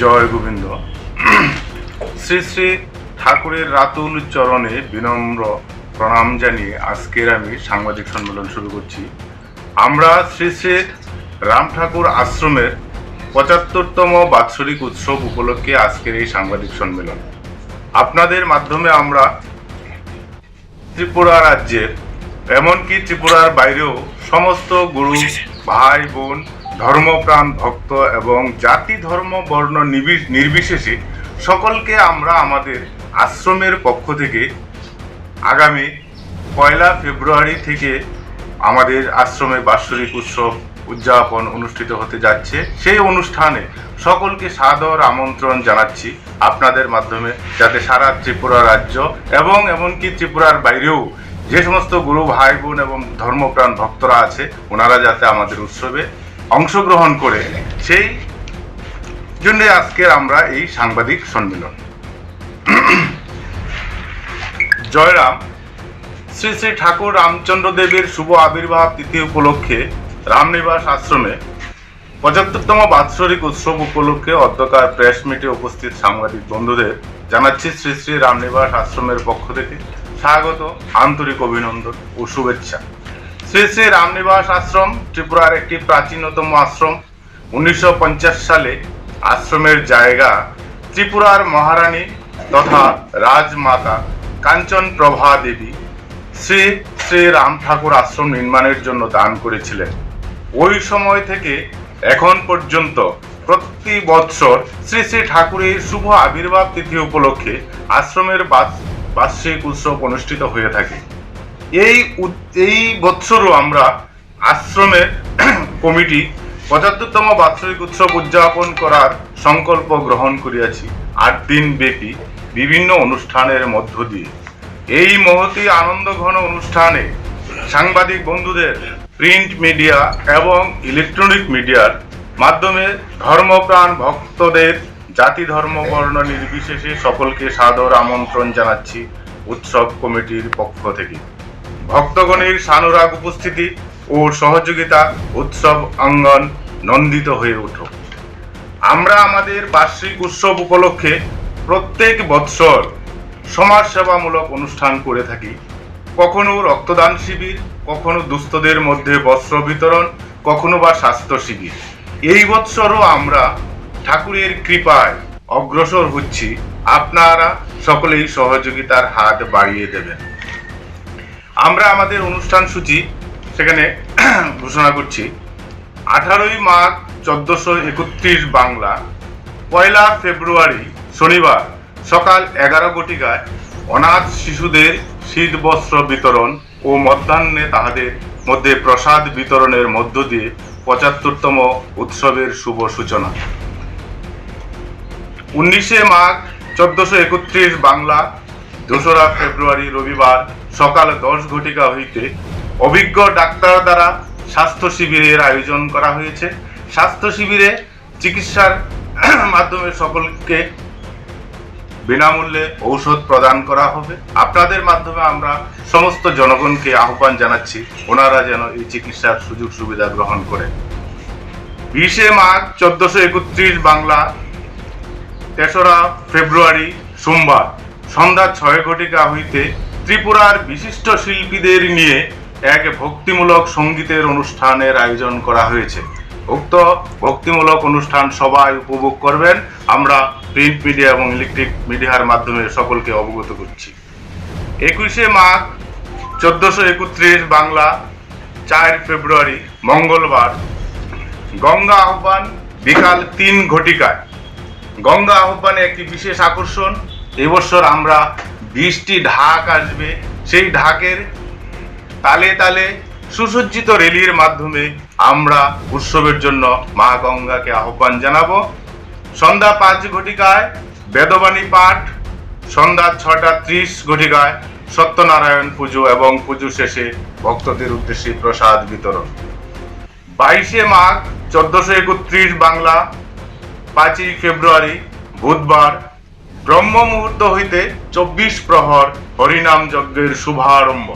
জয় গোবিন্দ। শ্রী শ্রী ঠাকুরের রাতুল চরণে বিনম্র প্রণাম জানিয়ে আজকের আমি সাংবাদিক সম্মেলন শুরু করছি। আমরা শ্রী শ্রী রাম ঠাকুর আশ্রমের পঁচাত্তরতম বাৎসরিক উৎসব উপলক্ষে আজকের এই সাংবাদিক সম্মেলন। আপনাদের মাধ্যমে আমরা ত্রিপুরা রাজ্যের, এমনকি ত্রিপুরার বাইরেও সমস্ত গুরু, ভাই, বোন ধর্মপ্রাণ ভক্ত এবং জাতি, ধর্ম, বর্ণ নির্বিশেষে সকলকে আমরা আমাদের আশ্রমের পক্ষ থেকে আগামী পয়লা ফেব্রুয়ারি থেকে আমাদের আশ্রমে বাৎসরিক উৎসব উদযাপন অনুষ্ঠিত হতে যাচ্ছে। সেই অনুষ্ঠানে সকলকে সাদর আমন্ত্রণ জানাচ্ছি আপনাদের মাধ্যমে, যাতে সারা ত্রিপুরা রাজ্য এবং এমনকি ত্রিপুরার বাইরেও যে সমস্ত গুরু, ভাই বোন এবং ধর্মপ্রাণ ভক্তরা আছে, ওনারা যাতে আমাদের উৎসবে অংশগ্রহণ করে, সেই জন্য আজকের আমরা এই সাংবাদিক সম্মেলন। জয়রাম, শ্রী শ্রী ঠাকুর রামচন্দ্র দেবের শুভ আবির্ভাব তিথি উপলক্ষে রামনিবাস আশ্রমে পঁচাত্তরতম বাৎসরিক উৎসব উপলক্ষে অধ্যকার প্রেস মিটে উপস্থিত সাংবাদিক বন্ধুদের জানাচ্ছি শ্রী শ্রী রামনিবাস আশ্রমের পক্ষ থেকে স্বাগত, আন্তরিক অভিনন্দন ও শুভেচ্ছা। শ্রী শ্রী রামনিবাস আশ্রম, ত্রিপুরার একটি প্রাচীনতম আশ্রম। উনিশশো পঞ্চাশ সালে আশ্রমের জায়গা ত্রিপুরার মহারানী তথা রাজমাতা কাঞ্চন প্রভা দেবী শ্রী শ্রী রাম ঠাকুর আশ্রম নির্মাণের জন্য দান করেছিলেন। ওই সময় থেকে এখন পর্যন্ত প্রতি বৎসর শ্রী শ্রী ঠাকুরের শুভ আবির্ভাব তিথি উপলক্ষে আশ্রমের বার্ষিক উৎসব অনুষ্ঠিত হয়ে থাকে। এই এই বৎসরও আমরা আশ্রমের কমিটি পঁচাত্তরতম বাৎসরিক উৎসব উদযাপন করার সংকল্প গ্রহণ করিয়াছি আট দিন ব্যাপী বিভিন্ন অনুষ্ঠানের মধ্য দিয়ে। এই মহতি আনন্দ ঘন অনুষ্ঠানে সাংবাদিক বন্ধুদের প্রিন্ট মিডিয়া এবং ইলেকট্রনিক মিডিয়ার মাধ্যমে ধর্মপ্রাণ ভক্তদের জাতি ধর্ম বর্ণ নির্বিশেষে সকলকে সাদর আমন্ত্রণ জানাচ্ছি উৎসব কমিটির পক্ষ থেকে। ভক্তগণের সানুরাগ উপস্থিতি ও সহযোগিতা উৎসব অঙ্গন নন্দিত হয়ে উঠুক আমরা আমাদের বার্ষিক উৎসব উপলক্ষে প্রত্যেক বৎসর সমাজসেবামূলক অনুষ্ঠান করে থাকি। কখনো রক্তদান শিবির, কখনো দুস্থদের মধ্যে বস্ত্র বিতরণ, কখনো বা স্বাস্থ্য শিবির। এই বৎসরও আমরা ঠাকুরের কৃপায় অগ্রসর হচ্ছি। আপনারা সকলেই সহযোগিতার হাত বাড়িয়ে দেবেন। আমরা আমাদের অনুষ্ঠান সূচি সেখানে ঘোষণা করছি। আঠারোই মাঘ চোদ্দশো একত্রিশ বাংলা, পয়লা ফেব্রুয়ারি শনিবার সকাল এগারো ঘটিকায় অনাথ শিশুদের শীত বস্ত্র বিতরণ ও মধ্যাহ্নে তাহাদের মধ্যে প্রসাদ বিতরণের মধ্য দিয়ে পঁচাত্তরতম উৎসবের শুভ সূচনা। উনিশে মাঘ চোদ্দশো একত্রিশ বাংলা, দোসরা ফেব্রুয়ারি রবিবার সকাল দশ ঘটিকা হইতে অভিজ্ঞ ডাক্তার দ্বারা স্বাস্থ্য শিবিরের আয়োজন করা হয়েছে। স্বাস্থ্য শিবিরে চিকিৎসার মাধ্যমে সকলকে বিনামূল্যে ঔষধ প্রদান করা হবে। আপনাদের মাধ্যমে আমরা সমস্ত জনগণকে আহ্বান জানাচ্ছি, ওনারা যেন এই চিকিৎসার সুযোগ সুবিধা গ্রহণ করেন। বিশে মার্চ চোদ্দশো একত্রিশ বাংলা তেসরা ফেব্রুয়ারি সোমবার, সন্ধ্যা ছয় ঘটিকা হইতে ত্রিপুরার বিশিষ্ট শিল্পীদের নিয়ে এক ভক্তিমূলক সঙ্গীতের অনুষ্ঠানের আয়োজন করা হয়েছে। উক্ত ভক্তিমূলক অনুষ্ঠান সবাই উপভোগ করবেন। আমরা প্রিন্ট মিডিয়া এবং ইলেকট্রিক মিডিয়ার মাধ্যমে সকলকে অবগত করছি। একুশে মাঘ, চোদ্দশো একত্রিশ বাংলা, চার ফেব্রুয়ারি, মঙ্গলবার। গঙ্গা আহ্বান বিকাল তিন ঘটিকায়। গঙ্গা আহ্বানে একটি বিশেষ আকর্ষণ এবছর আমরা বিশটি ঢাক আসবে, সেই ঢাকের তালে তালে সুসজ্জিত রেলির মাধ্যমে আমরা উৎসবের জন্য মা গঙ্গাকে আহ্বান জানাব। সন্ধ্যা পাঁচ ঘটিকায় বেদবাণী পাঠ, সন্ধ্যা ছটা ত্রিশ ঘটিকায় সত্যনারায়ণ পুজো এবং পুজো শেষে ভক্তদের উদ্দেশ্যে প্রসাদ বিতরণ। বাইশে মাঘ, চোদ্দশো একত্রিশ বাংলা, পাঁচই ফেব্রুয়ারি, বুধবার ব্রহ্ম মুহূর্ত হইতে চব্বিশ প্রহর হরিনাম যজ্ঞের শুভারম্ভ।